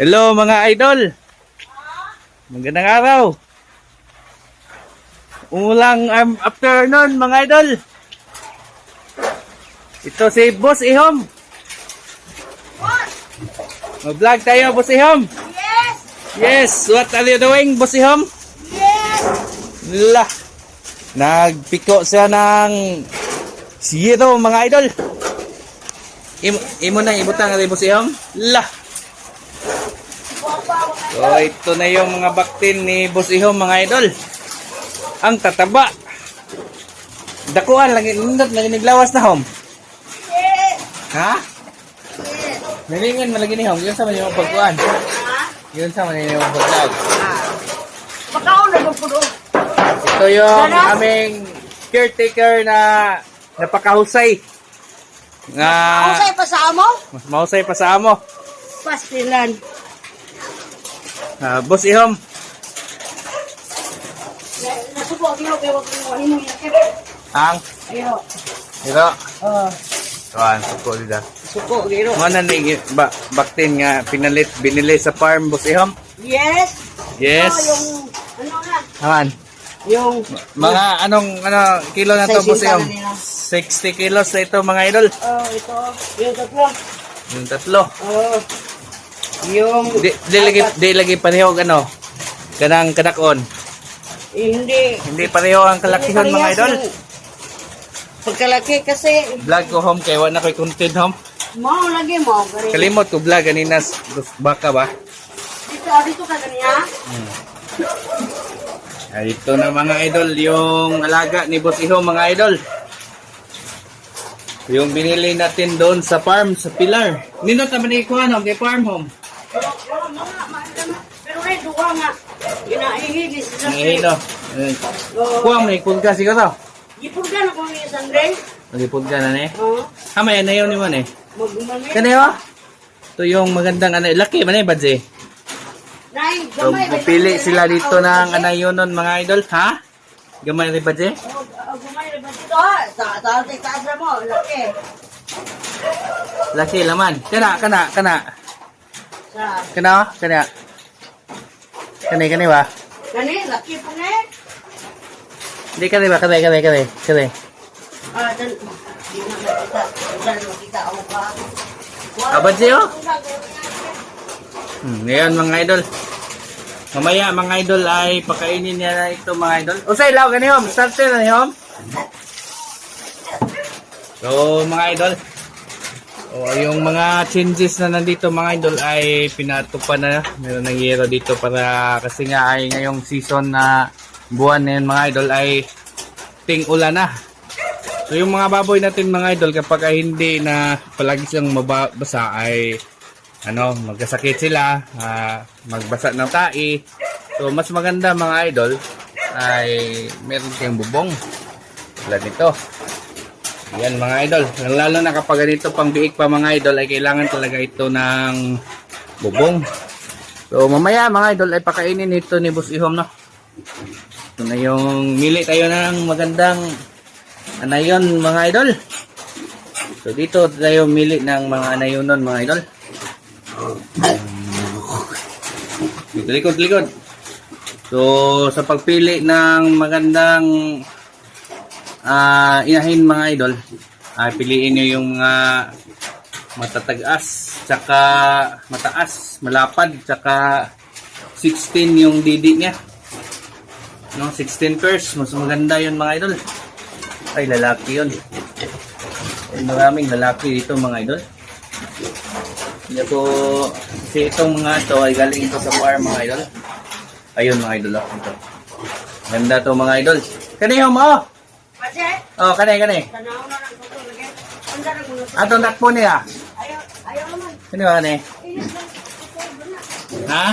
Hello mga idol. Magandang araw. Umulang um, afternoon mga idol. Ito si Boss Ihom. Mag-vlog tayo Boss Ihom. Yes! Yes, what are you doing Boss Ihom? Yes! La. Nagpiko siya ng zero mga idol. Imo, imo na ibutang rin Boss Ihom. La. So ito na yung mga baktin ni Boss Ihom mga idol. Ang tataba. Dakuan lagi nindot lagi niglawas na hom. Yes! Ha? Yes! Nalingan malagi ni hom. Yun sa man yung pagkuan. Ha? Yun sa man yung paglag. Baka ako nagpupuno. Ito yung aming caretaker na napakahusay. Nga Usay pa sa amo? mas mahusay pa sa amo. Pastilan. Ah, Boss Ihom. Nasuko ako kaya wag mo ano yung Ang Ayo. ito. Oh, Tuan, suko dida. suko giro. Mo na ni ba, baktin nga pinalit binili sa farm Boss Ihom. Yes. Yes. Oh, yung ano na? Aman. Yung Mga anong ano kilo na to Boss Ihom? na nila. 60 kilos na ito mga idol. oh, ito, yung tatlo. Yung tatlo. Oh. Yung Di, di lagi di lagi pareho ano. Kanang kadakon. eh, hindi Hindi pareho ang kalakihon hindi mga idol. Pagkalaki kasi Vlog ko home kay wala ko'y content home. Mao lagi mo. Kalimot ko vlog kanina baka ba? Dito, ah, dito ka ganiya. Ay, ito na mga idol yung alaga ni Boss Iho mga idol. Yung binili natin doon sa farm sa Pilar. Nino ta man ikuha no kay farm home. Mo mahal na. Pero rin, duwa nga. Inahihigis na. Eh, Oo. Kuha mo na ne. Oo. Hamay na yun ni man eh. Magumami. Kanayo? Ito yung magandang ano, laki man eh, Badze. Nay, So, ba pupili sila dito Oh, ng gamay. anayonon mga idol, ha? Gamay rin Badze? Oh, ah, gamay rin ba dito? ha? Sa taas mo, laki. Laki laman. Kana, kana, kana. Sa Kana, kana. Kani, kani ba? kani, laki po nga. eh. Hindi, kani ba? Kani, kani, kani. Kani. Ah, dan di na makita. Dan makita ako pa. Ba't siyo? Hmm, ngayon mga idol. Mamaya mga idol ay pakainin niya na ito mga idol. O sa ilaw, kani hom. Starter na ni hom. So mga idol. O yung mga changes na nandito mga idol ay pinatupan na. Meron ng yero dito para kasi nga ay ngayong season na buwan na yun mga idol ay ting ulan na. So yung mga baboy natin mga idol kapag ay hindi na palagi silang mabasa ay ano, magkasakit sila, ah, magbasa ng tai. So mas maganda mga idol ay meron kayong bubong. Tulad nito. Yan mga idol. Lalo na kapag ganito pang biik pa mga idol ay kailangan talaga ito ng bubong. So mamaya mga idol ay pakainin ito ni Boss Ihom no. Ito na yung mili tayo ng magandang anayon mga idol. So dito tayo mili ng mga anayonon mga idol. Likod likod. So sa pagpili ng magandang ah inahin mga idol, ay piliin niyo yung mga matatagas, tsaka mataas, malapad, tsaka 16 yung didi niya. No, 16 pairs, mas maganda yun mga idol. Ay, lalaki yun. Ay, maraming lalaki dito mga idol. Hindi po, kasi itong mga ito ay galing ito sa farm mga idol. Ayun mga idol, oh, ito. Ganda to mga idol. Kaniyo mo! Anda na muna. Atong takpo niya. Ayaw, ayaw naman. Lang. Ito na. Ha?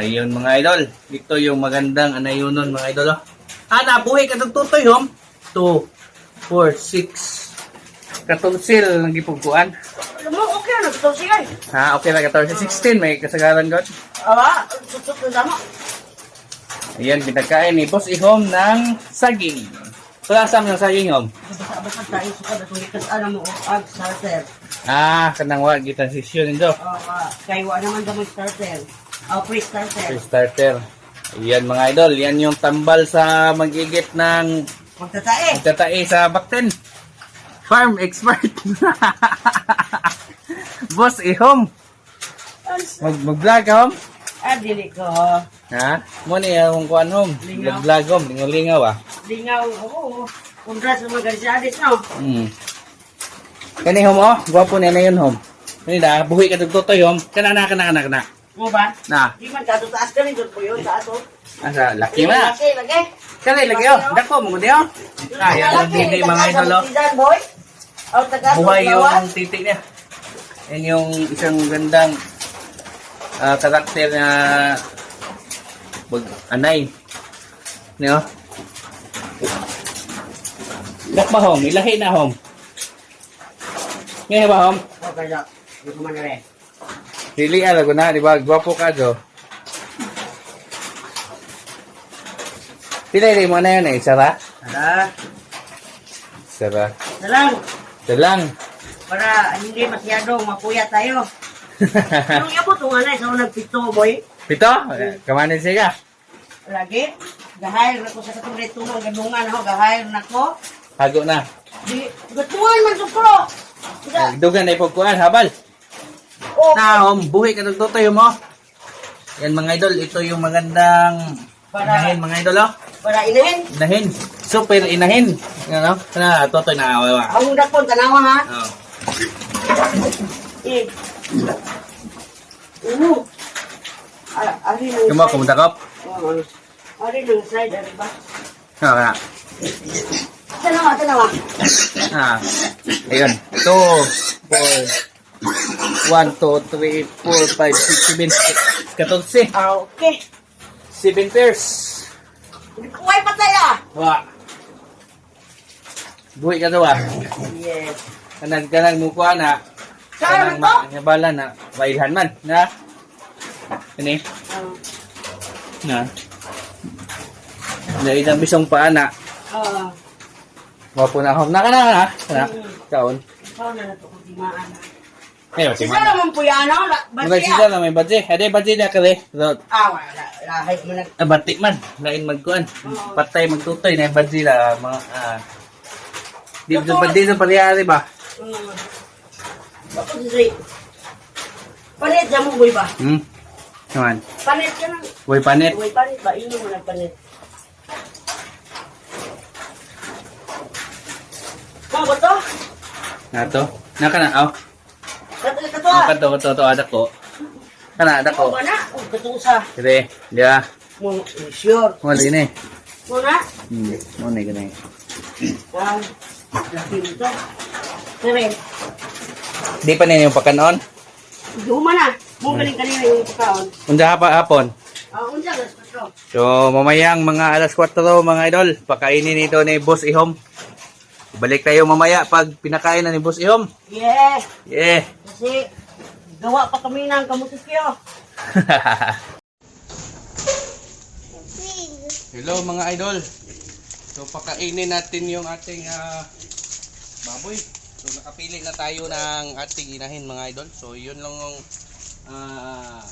Ayun mga idol. Ito yung magandang anayunon mga idol. Oh. Ah, nabuhay ka ng tutoy, hom. 2, 4, 6. Katulsil ng gipugkuan. Alam mo, okay na. Ito siya. Ha, okay na 14. 16 may kasagaran god. Awa, tutok na damo. Ayan, pinagkain ni Boss Ihom ng saging. Wala sa ng saging, Hom. Basta-basta tayo suka na tulikas. Ano mo, ag, starter. Ah, kanang wa kita nito. Oh, uh, kay wa naman gamay starter. Oh, free starter. Free starter. Yan mga idol, yan yung tambal sa magigit ng Magtatae. tatae sa Bakten. Farm expert. Boss ihom. Mag mag-vlog ka hom? Ah, dili ko. Ha? Mo ni akong kuan hom. Lingaw. Mag-vlog hom, lingaw-lingaw ah. Lingaw, oo. Kundra sa mga garisiadis, no? Hmm. Kani hom oh, gwapo ni na yun hom. Kani da, buhi ka tugtotoy hom. Kana na kana kana kana. Mo ba? Na, Di man ka taas ka rin doon po yun, sa ato. asa laki ma. Laki, laki. Kani lagi oh, dako mo gudi oh. Ah, yan ang hindi mga idol oh. Oh, buhay yung titik niya. Yan yung isang gandang ah, karakter na bag anay. Niyo? Dak ba hom? Ilahi na hom. Ngayon ba hom? Oh, kaya. Di ko man na rin. Dili ala ko na, di ba? Gwapo ka do. Pila mo na yun eh, Sara? Sara. Salang. Ito lang. Para hindi masyadong mapuya tayo. Anong yabot ang anay sa unang pito, boy? Pito? Kamanin siya. Lagi. Gahayr na ko sa katong ang gadungan ako. Gahayr na ko. Hago na. Di, gatungan man. Sida. Dugan na ipagkuhan, habal. Oh, Na, hom, buhay ka nagtutoy mo. Yan mga idol, ito yung magandang Para- inahin mga idol, oh. para inahin. Inahin. Super inahin. Ano? Kana, totoy na awawa. Ang dakon, tanawa ha. Oh. Eh. Ah, ari ng Kumo, side. kumutakop. Oo. Ari ng side, ari ba? Ah, kana. Tanawa, tanawa. Ah. Ayun. 2, 4, 1, 2, 3, 4, 5, 6, 7, 14. Ah, okay. 7 pairs. Kuway patay ah. Wa. Buhay ka daw ah. Yes. Kanag mo kuha na. Saan Kanang to? ma- Nabala na. Wailhan man. Na. Kani. Ah, Na. Na isang bisong paa na. ah. Wapo na ako. Naka na na. Na. Kaon. Ikaw na nato kung timaan. Ngayon, Si si Sara naman po yan, no? Basi sila na may badje. Ade badje na kare. So, Ah, wala. Lahit mo na. ah, batik man. Lain magkuan. Patay magtutoy na badje la mga ah. Di ba badje sa pariyari ba? Mm. Si Panit na mo, boy ba? Hmm. Naman. Panit ka na. Boy panit. Boy, panit ba? Ino mo na panit. Mga ba to? Nato. Naka na. Oh. Kato, kato Ang ah. kato kato to adak ko. Kana adak Mga ko. ba na? Oh, kato sa. Dire. Dia. Mo, sure. Mo din eh. Mo na? Hmm. Mo na ganay. Ah, laki mo to. Kere, Di pa ninyo pakanon. Duma na. Mo galing kanina yung pagkaon. Unsa pa hapon. Ah, unsa gas patro. So, mamayang mga alas 4 mga idol, pakainin nito ni Boss Ihom. Balik tayo mamaya pag pinakain na ni Boss Ihom. Yeah. Yeah. Kasi gawa pa kami ng kamutikyo. Hello mga idol. So, pakainin natin yung ating ah, baboy. So, nakapili na tayo ng ating inahin mga idol. So, yun lang yung ah,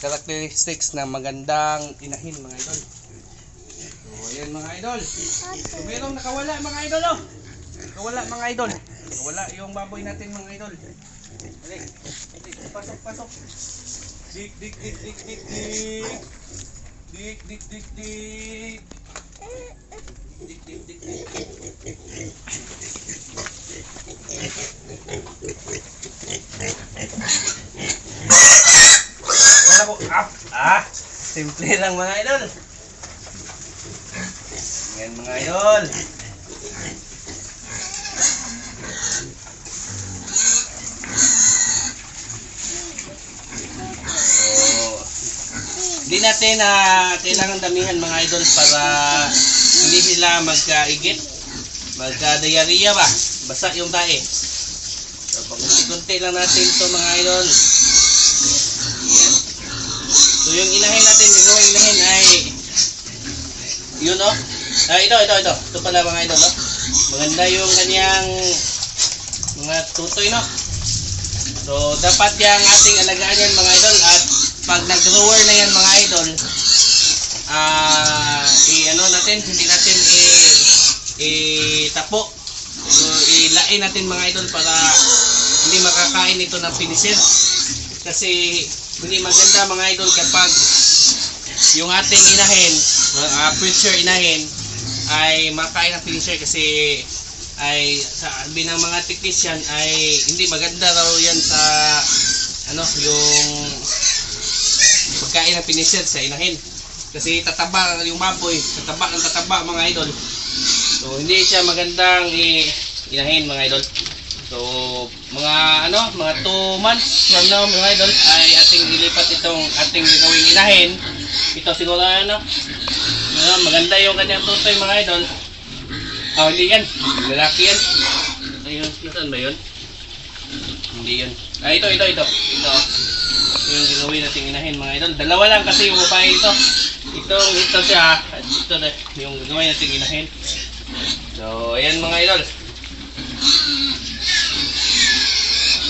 characteristics na magandang inahin mga idol. So, ayan mga idol. So, merong nakawala mga idol oh. Nakawala mga idol. Nakawala yung baboy natin mga idol. Dali. Pasok, pasok. Dik, dik, dik, dik, dik, dik. Dik, dik, dik, dik. Wala ko, ah, ah, simple lang mga idol. Yan mga idol. Hindi natin na kailangan damihan mga idol para hindi sila magkaigit. Magka-diarrhea ba? Basa yung tae. So, pakunti-kunti lang natin to mga idol. Yan. So, yung inahin natin, gagawin inahin ay yun oh. Ah, ito, ito, ito. Ito pala mga idol oh. Maganda yung kanyang mga tutoy no. So, dapat yung ating alagaan yan mga idol at pag nag-grower na yan mga idol, ah, i-ano natin, hindi natin i-tapo. So, ilain natin mga idol para hindi makakain ito ng finisher. Kasi hindi maganda mga idol kapag yung ating inahin, uh, future inahin, ay makain ng finisher kasi ay sabi ng mga technician ay hindi maganda raw yan sa ano yung pagkain ng finisher sa inahin kasi tataba yung baboy tataba ng tataba mga idol so hindi siya magandang i inahin mga idol so mga ano mga 2 months from now mga idol ay ating ilipat itong ating gagawing inahin ito siguro ano ano, maganda yung kanyang tutoy mga idol Oh, hindi yan. Lalaki yan. Ayun, nasaan ba yun? Hindi yun. Ah, ito, ito, ito. Ito. Yung gagawin natin inahin mga idol. Dalawa lang kasi yung babae ito. Itong, ito siya. At ito na yung gagawin natin inahin. So, ayan mga idol.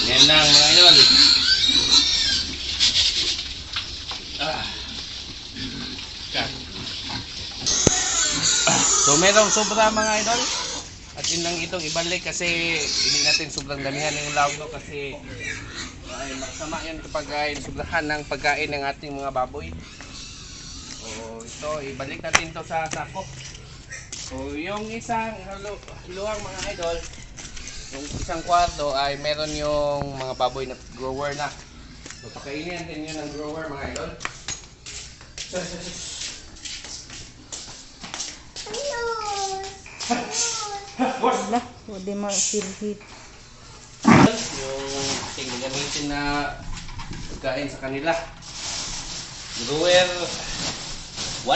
Ayan lang mga idol. Ah. Cut. So merong sobra mga idol. At yun lang itong ibalik kasi hindi natin sobrang damihan yung lawno kasi ay masama yan kapag ay sobrahan ng pagkain ng ating mga baboy. So ito, ibalik natin to sa sako. So yung isang halu luwang mga idol, yung isang kwarto ay meron yung mga baboy na grower na. So pakainin natin yun ng grower mga idol. Wala, hindi mo feel heat. yung ating gagamitin na pagkain sa kanila. Grower 1.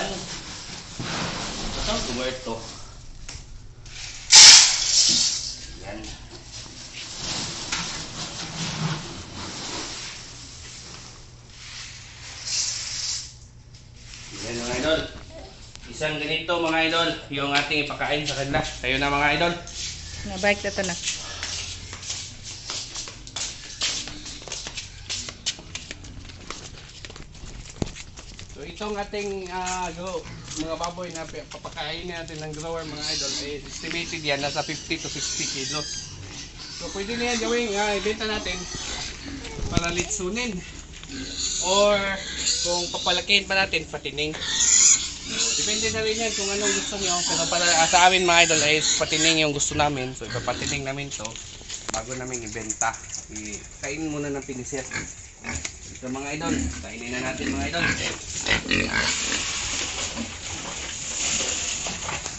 Ito, 2. Yan. Yan mga idol. Isang ganito mga idol, yung ating ipakain sa kanila. Tayo na mga idol. Nabike na to na. So itong ating ah, go, mga baboy na papakainin natin ng grower mga idol, eh, estimated yan nasa 50 to 60 kilos. So pwede na yan gawing ah, ibenta natin para litsunin. Or kung papalakihin pa natin, patining. So, depende na rin yan kung anong gusto nyo. Pero para sa amin mga idol ay patining yung gusto namin. So ipapatining namin to bago namin ibenta. Ikain muna ng pinisil. Ito mga idol, kainin na natin mga idol.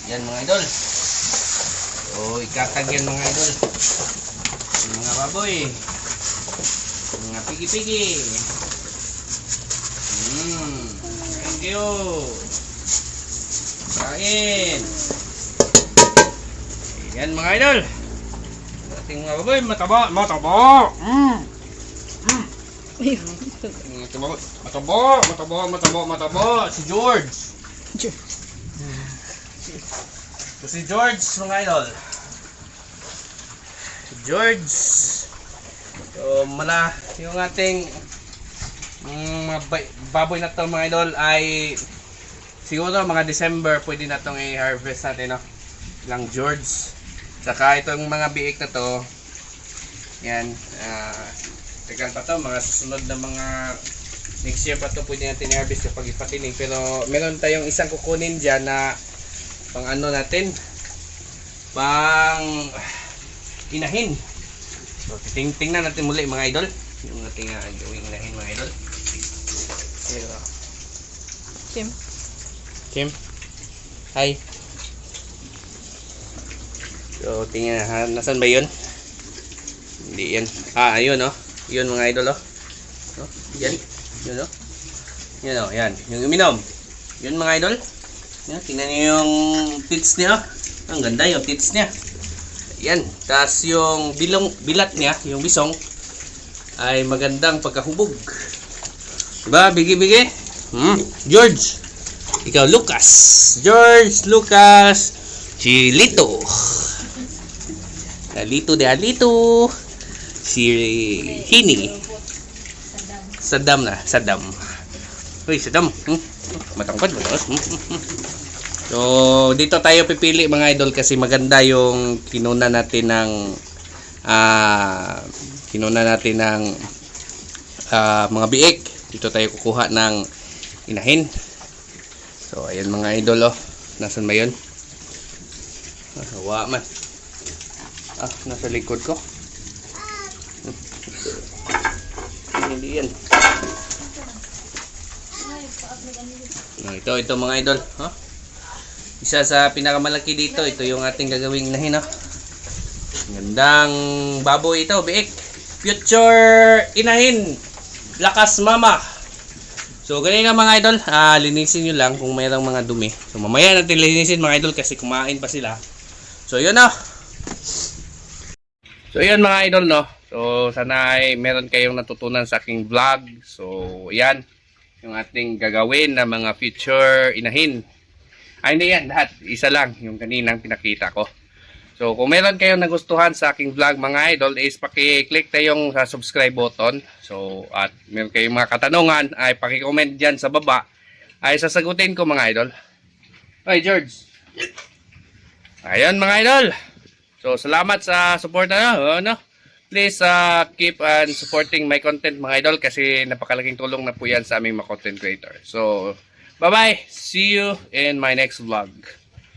Yan mga idol. O, ikatag yan mga idol. Mga baboy. Mga pigi-pigi. Mm, thank you. Kain. Yan mga idol. Ating mga baboy, mataba, mataba. Mm. Mataba, mataba, mataba, mataba, mataba. Si George. So, si George, mga idol. Si George. So, mala, yung ating mm, mga ba- baboy na to mga idol ay siguro mga December pwede na tong i-harvest natin, no? Lang George. Saka itong mga biik na to, yan, ah, tagal pa to, mga susunod na mga next year pa to pwede natin i-harvest kapag ipatining. Pero meron tayong isang kukunin dyan na pang ano natin, pang inahin. So, ting tingnan natin muli mga idol. Yung ating uh, gawing inahin mga idol. Pero, Kim. Kim. Hi. So, tingnan ha. Nasaan ba yun? Hindi yan. Ah, ayun oh. Yun mga idol oh. oh yan. Yun oh. Yan oh, yan. Yung uminom. Yun mga idol. Yan, tingnan niyo yung tits niya. oh. Ang ganda yung tits niya. Yan. Tapos yung bilong, bilat niya, yung bisong, ay magandang pagkahubog. Diba? Bigi-bigi. Hmm. George. Ikaw, Lucas. George, Lucas, Chilito. Alito de Alito. Si Hini. Saddam na, Saddam. Uy, Saddam. Hmm? Matangkad ba? Hmm? hmm, hmm. So, dito tayo pipili mga idol kasi maganda yung kinuna natin ng ah kinuna natin ng ah, mga biik. Dito tayo kukuha ng inahin. So, ayan mga idol oh. Nasaan ba yun? Hawa man. Ah, nasa likod ko. Hmm. Hindi yan. Ah, ito, ito mga idol. Huh? Isa sa pinakamalaki dito, ito yung ating gagawing inahin. Oh. Gandang baboy ito, biik. Future inahin. Lakas mama. So, ganyan nga mga idol, ah, linisin nyo lang kung mayroong mga dumi. So, mamaya natin linisin mga idol kasi kumain pa sila. So, yun na. So, yun mga idol, no. So, sana ay meron kayong natutunan sa aking vlog. So, yan. Yung ating gagawin na mga future inahin. Ay, hindi yan. Lahat. Isa lang. Yung kaninang pinakita ko. So, kung meron kayong nagustuhan sa aking vlog mga idol, is paki-click tayong sa subscribe button. So, at meron kayong mga katanungan, ay paki-comment dyan sa baba. Ay sasagutin ko mga idol. Ay, George. Ayun mga idol. So, salamat sa support na, ano? Please uh, keep on supporting my content mga idol kasi napakalaking tulong na po yan sa aming mga content creator. So, bye-bye. See you in my next vlog.